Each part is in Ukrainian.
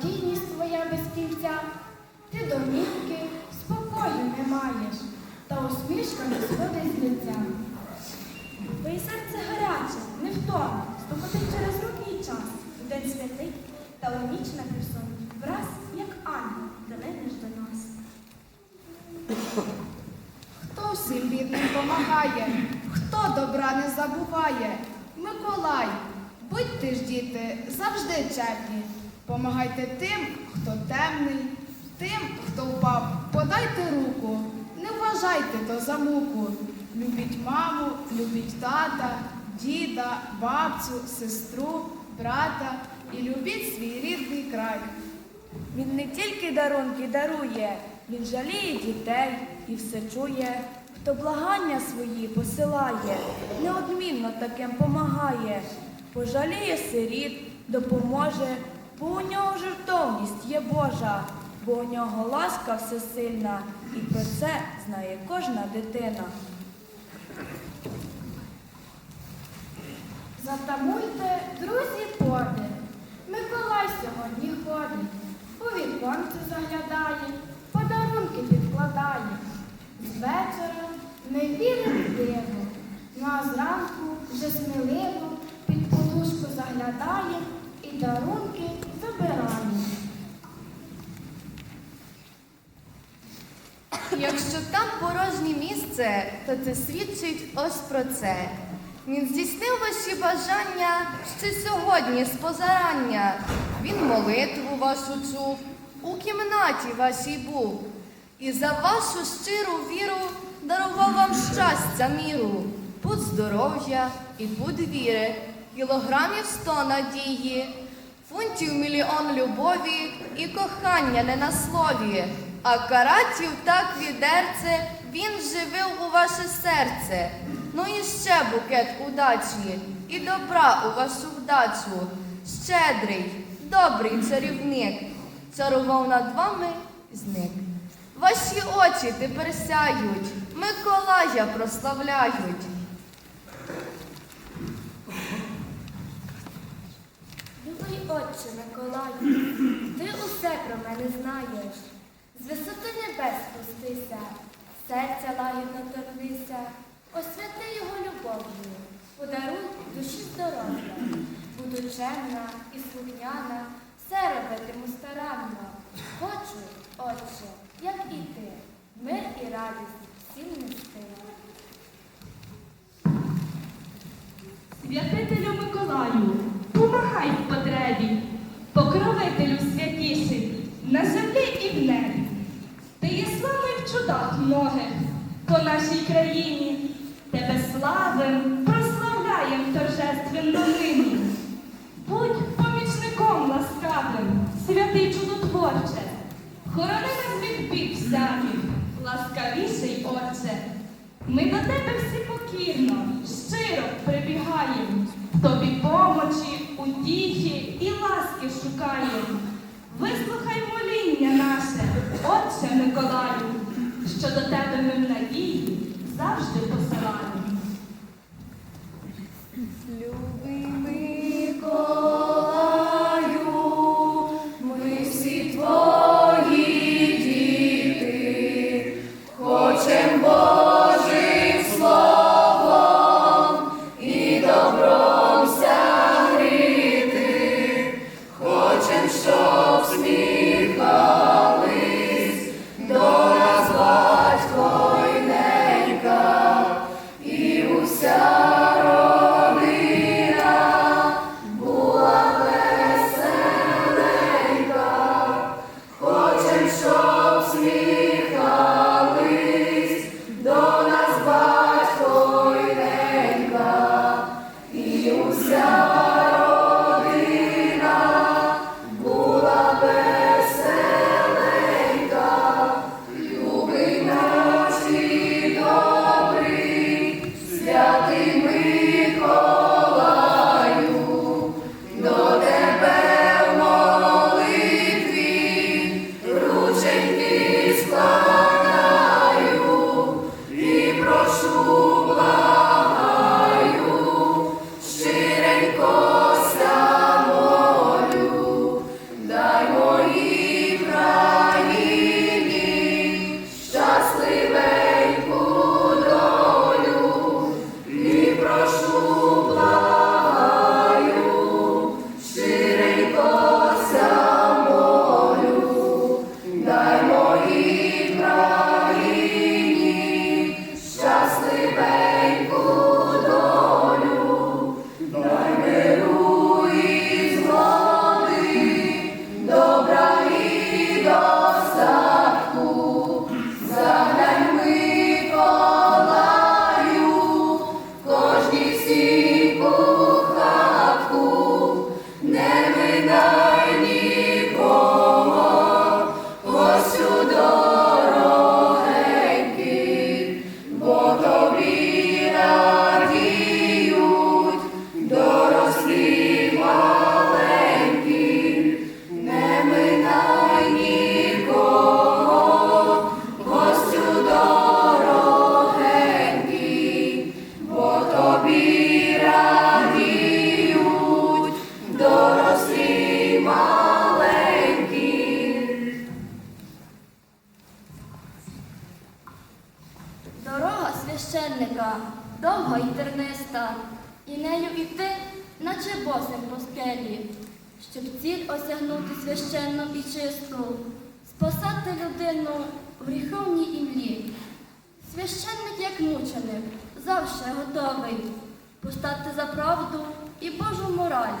благодійність твоя без кінця, ти домівки, спокою не маєш, та усмішка не сходить з лиця. Твоє серце гаряче, невтомне, стукотить через роки і час, в день святий та у ніч на Херсон, враз, як ангел, долинеш до нас. Хто всім бідним помагає, хто добра не забуває. Миколай, будьте ж діти, завжди чеплі. Помагайте тим, хто темний, тим, хто впав, подайте руку, не вважайте то за муку. Любіть маму, любіть тата, діда, бабцю, сестру, брата і любіть свій рідний край. Він не тільки дарунки дарує, він жаліє дітей і все чує. Хто благання свої посилає, неодмінно таким помагає, пожаліє сиріт, допоможе, бо у нього жертовність є Божа, бо у нього ласка всесильна, і про це знає кожна дитина. Затамуйте, друзі, подих. Миколай сьогодні ходить, у віконце заглядає, подарунки підкладає. З вечора ми віримо в диво, ну а зранку вже сміливо під подушку заглядає і дарунки забирає. Якщо там порожнє місце, то це свідчить ось про це. Він здійснив ваші бажання ще сьогодні з позарання. Він молитву вашу чув, у кімнаті вашій був. І за вашу щиру віру дарував вам щастя міру, пуд здоров'я і пуд віри, кілограмів сто надії, фунтів мільйон любові і кохання не на слові, а каратів так відерце він живив у ваше серце. Ну і ще букет удачі і добра у вашу вдачу. Щедрий, добрий чарівник, чарував над вами зник. Ваші очі тепер сяють, Миколая прославляють. Любий отче Миколаю, ти усе про мене знаєш. З висоти небес спустися, серця лагідно торкнися, освяти його любов'ю, подаруй душі здоров'я. Буду чемна і слухняна, все робитиму старанно. Хочу, отче, як і ти, мир і радість всім нести. Святителю Миколаю, помагай в на землі і в небі. Ти є славний в чудах многих по нашій країні. Тебе славим, прославляєм торжественно нині. Будь помічником ласкавим, святий чудотворче, хорони нас від бід всяких, ласкавіший Отче. Ми до тебе всі покірно, щиро прибігаємо, тобі помочі, утіхи і ласки шукаємо. Вислухай моління наше, Отче Миколаю, що до тебе ми в надії завжди посилаємо. Любий мандрівника довга й терниста, і нею іти, наче босим по скелі, щоб ціль осягнути священну і чисту, спасати людину в гріховній імлі. Священник, як мученик, завжди готовий постати за правду і Божу мораль.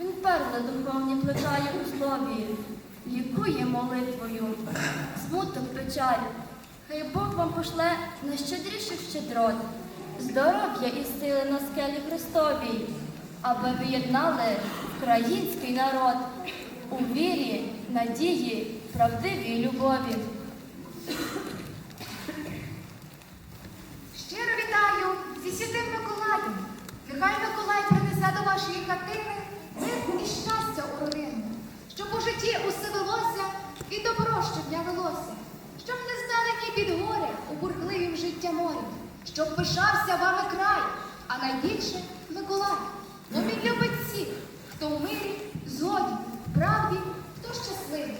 Він перли духовні плечає у слові, лікує молитвою, смуток печаль. Хай Бог вам пошле найщедріших щедрот, здоров'я і сили на скелі Христовій, аби ви єднали український народ у вірі, надії, правдивій любові. Щиро вітаю зі святим Миколаєм. Нехай Миколай принесе до вашої хатини мир і щастя у родину, щоб у житті усе велося і добро щодня велося, щоб не під горя у бурхливім життя морі, щоб пишався вами край, а найбільше Миколай. Бо він любить всіх, хто в мирі, згоді, правді, хто щасливий.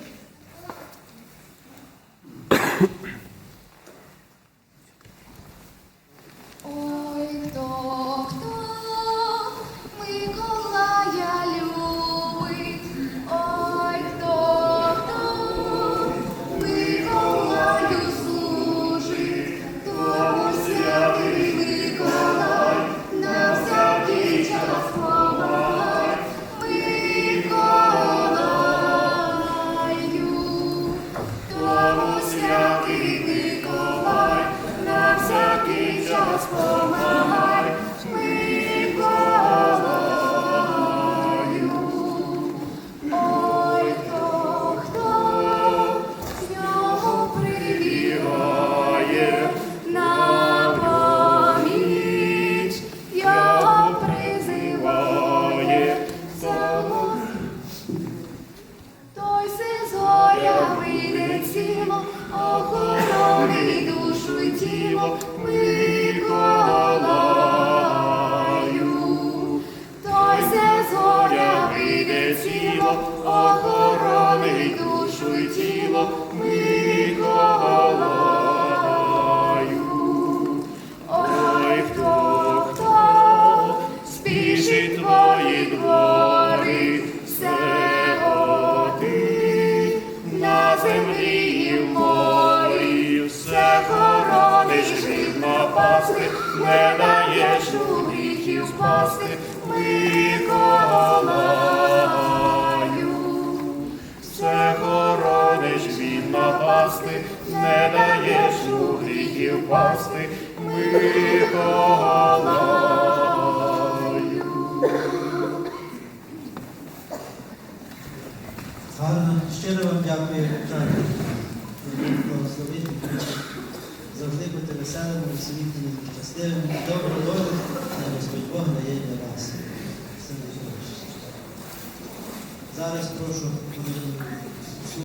Охорони душу й тіло Миколаю. Хто, хто спішить твої двори, все годи на землі і все хорониш грібно пасти, не даєш у гріхів впасти, Миколаю. Напасти, не даєш у гріхів пасти, Миколаю. Гарно, щиро вам дякую. Благословити. Завжди бути веселими, усміхненими, щасливими, добру долю, на Господь Бог дає для вас. Зараз прошу